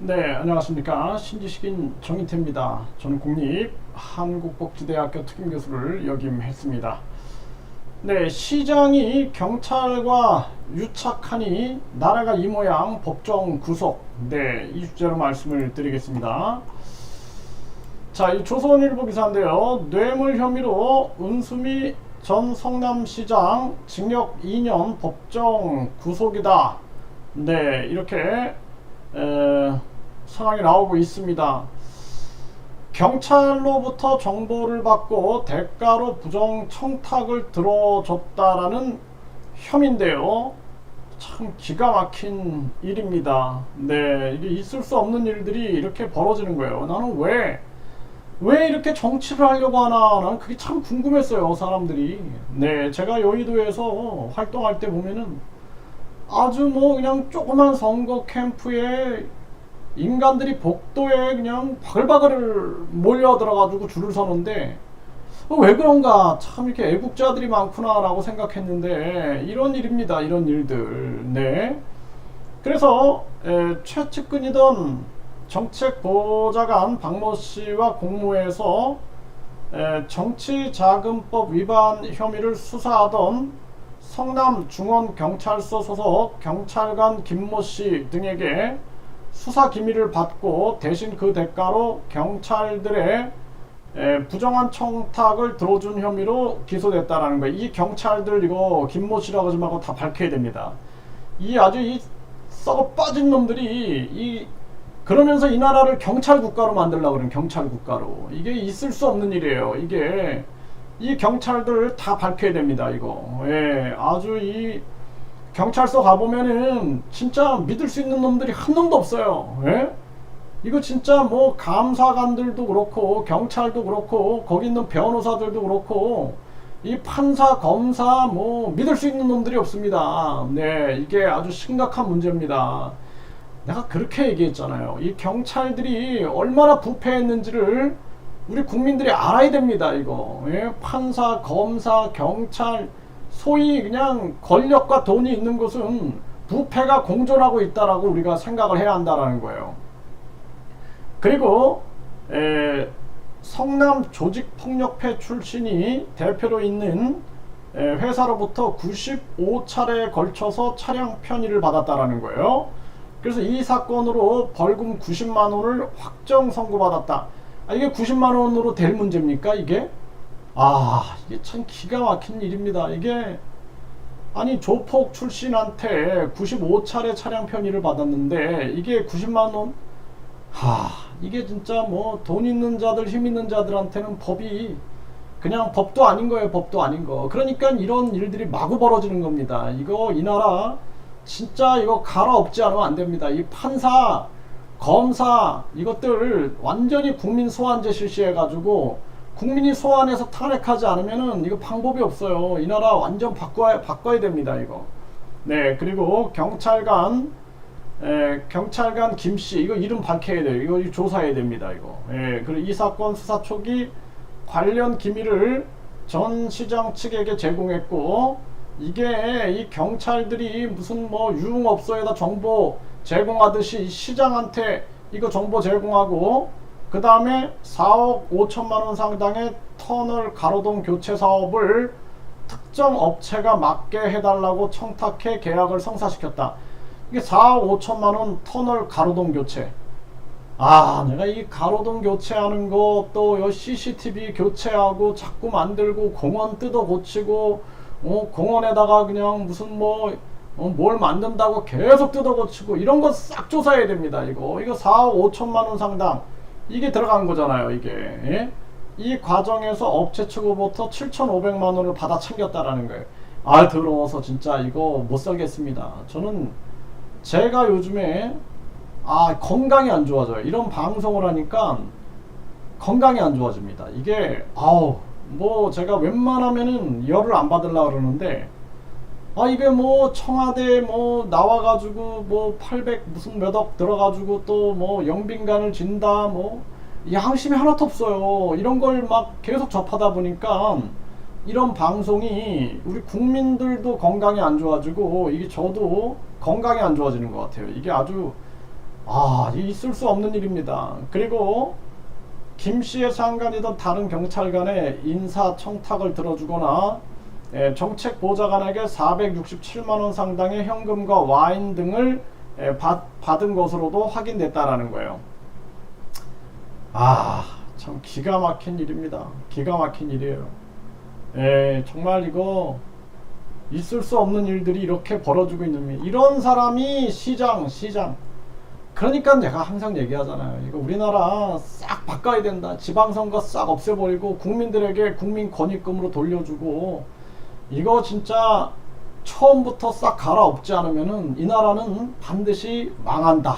네, 안녕하십니까. 신지식인 정인태입니다. 저는 국립 한국복지대학교 특임교수를 역임했습니다. 네, 시장이 경찰과 유착하니 나라가 이 모양 법정 구속. 네, 이 주제로 말씀을 드리겠습니다. 자, 이 조선일보 기사인데요. 뇌물 혐의로 은수미 전 성남시장 징역 2년 법정 구속이다. 네, 이렇게 에, 상황이 나오고 있습니다. 경찰로부터 정보를 받고 대가로 부정 청탁을 들어줬다라는 혐의인데요. 참 기가 막힌 일입니다. 네, 이게 있을 수 없는 일들이 이렇게 벌어지는 거예요. 나는 왜, 왜 이렇게 정치를 하려고 하나, 나는 그게 참 궁금했어요, 사람들이. 네, 제가 여의도에서 활동할 때 보면은 아주 뭐 그냥 조그만 선거 캠프에 인간들이 복도에 그냥 바글바글 몰려 들어가지고 줄을 서는데 어, 왜 그런가? 참 이렇게 애국자들이 많구나라고 생각했는데 이런 일입니다 이런 일들. 네. 그래서 에, 최측근이던 정책 보좌관 박모 씨와 공모해서 에, 정치자금법 위반 혐의를 수사하던 성남 중원경찰서 소속 경찰관 김모 씨 등에게 수사 기밀을 받고 대신 그 대가로 경찰들의 에, 부정한 청탁을 들어준 혐의로 기소됐다라는 거예요. 이 경찰들 이거 김모 씨라고 좀 하고 다 밝혀야 됩니다. 이 아주 이 썩어 빠진 놈들이 이 그러면서 이 나라를 경찰 국가로 만들려고 그러는 경찰 국가로 이게 있을 수 없는 일이에요. 이게 이 경찰들 다 밝혀야 됩니다. 이거 예 아주 이 경찰서 가보면은 진짜 믿을 수 있는 놈들이 한 놈도 없어요. 예? 이거 진짜 뭐 감사관들도 그렇고 경찰도 그렇고 거기 있는 변호사들도 그렇고 이 판사 검사 뭐 믿을 수 있는 놈들이 없습니다. 네 이게 아주 심각한 문제입니다. 내가 그렇게 얘기했잖아요. 이 경찰들이 얼마나 부패했는지를 우리 국민들이 알아야 됩니다. 이거 예? 판사 검사 경찰 소위 그냥 권력과 돈이 있는 곳은 부패가 공존하고 있다라고 우리가 생각을 해야 한다라는 거예요. 그리고 에, 성남 조직폭력패 출신이 대표로 있는 에, 회사로부터 95차례에 걸쳐서 차량 편의를 받았다라는 거예요. 그래서 이 사건으로 벌금 90만 원을 확정 선고받았다. 아, 이게 90만 원으로 될 문제입니까? 이게? 아, 이게 참 기가 막힌 일입니다. 이게 아니 조폭 출신한테 95차례 차량 편의를 받았는데 이게 90만 원? 하, 이게 진짜 뭐 돈 있는 자들, 힘 있는 자들한테는 법이 그냥 법도 아닌 거예요. 법도 아닌 거. 그러니까 이런 일들이 마구 벌어지는 겁니다. 이거 이 나라 진짜 이거 갈아엎지 않으면 안 됩니다. 이 판사, 검사 이것들 완전히 국민 소환제 실시해 가지고 국민이 소환해서 탄핵하지 않으면은 이거 방법이 없어요. 이 나라 완전 바꿔야 바꿔야 됩니다. 이거. 네 그리고 경찰관 에, 경찰관 김씨 이거 이름 밝혀야 돼요. 이거 조사해야 됩니다. 이거. 예, 그리고 이 사건 수사 초기 관련 기밀을 전 시장 측에게 제공했고 이게 이 경찰들이 무슨 뭐 유흥업소에다 정보 제공하듯이 시장한테 이거 정보 제공하고 그 다음에 4억 5천만 원 상당의 터널 가로등 교체 사업을 특정 업체가 맡게 해달라고 청탁해 계약을 성사시켰다. 이게 4억 5천만 원 터널 가로등 교체. 아, 내가 이 가로등 교체하는 거, 또 CCTV 교체하고 자꾸 만들고 공원 뜯어 고치고, 어, 공원에다가 그냥 무슨 뭐, 어, 뭘 만든다고 계속 뜯어 고치고, 이런 거싹 조사해야 됩니다, 이거. 이거 4억 5천만 원 상당. 이게 들어간 거잖아요, 이게. 예? 이 과정에서 업체 측으로부터 7,500만 원을 받아 챙겼다라는 거예요. 아, 더러워서 진짜 이거 못 살겠습니다. 저는 제가 요즘에 아 건강이 안 좋아져요. 이런 방송을 하니까 건강이 안 좋아집니다. 이게 아우 뭐 제가 웬만하면은 열을 안 받으려 그러는데 아 이게 뭐 청와대 뭐 나와가지고 뭐 800 무슨 몇 억 들어가지고 또 뭐 영빈관을 진다 뭐 양심이 하나도 없어요. 이런 걸 막 계속 접하다 보니까 이런 방송이 우리 국민들도 건강이 안 좋아지고 이게 저도 건강이 안 좋아지는 것 같아요. 이게 아주 아, 이 있을 수 없는 일입니다. 그리고 김 씨의 상관이던 다른 경찰관의 인사 청탁을 들어주거나 예, 정책 보좌관에게 467만 원 상당의 현금과 와인 등을 예, 받, 받은 것으로도 확인됐다라는 거예요. 아, 참 기가 막힌 일입니다. 기가 막힌 일이에요. 예, 정말 이거 있을 수 없는 일들이 이렇게 벌어지고 있는 일. 이런 사람이 시장, 시장. 그러니까 내가 항상 얘기하잖아요. 이거 우리나라 싹 바꿔야 된다. 지방선거 싹 없애버리고 국민들에게 국민 권익금으로 돌려주고 이거 진짜 처음부터 싹 갈아엎지 않으면은 이 나라는 반드시 망한다.